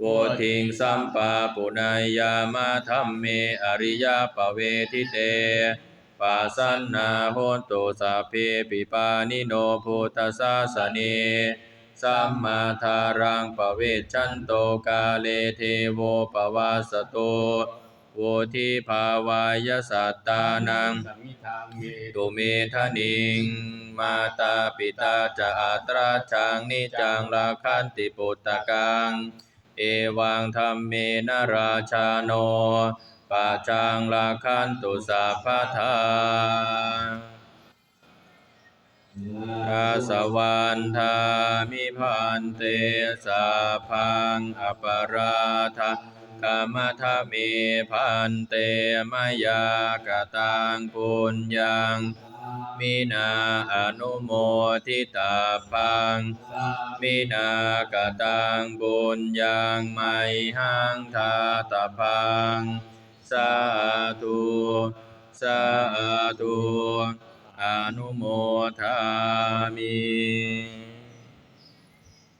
โวทิงสัมปาปุนายามาธรรมเมอริยปเวทิเตปัสสันนาโหตุสัพเพปิปานิโนพุทธสาสเนสัมมาทารังปเวชันโตกาเลเทโวปวาสโตโวทิภาวายสัตตานังตุเมทะนิง มาตาปิตาจะอัตราจังนิจังราคันติปุตตะกัง เอวังธรรมเมนราชาโนปัจจังราคันตุสัพพทาราสวันทามิพันเตสัพพังอปราทกรรมทเมพันเตมยากตังปุญญัง มินาอนุโมทิตาปังมินากตังบุญยังไม่หังทาตาพังสาธุสาธุอนุโมทามิ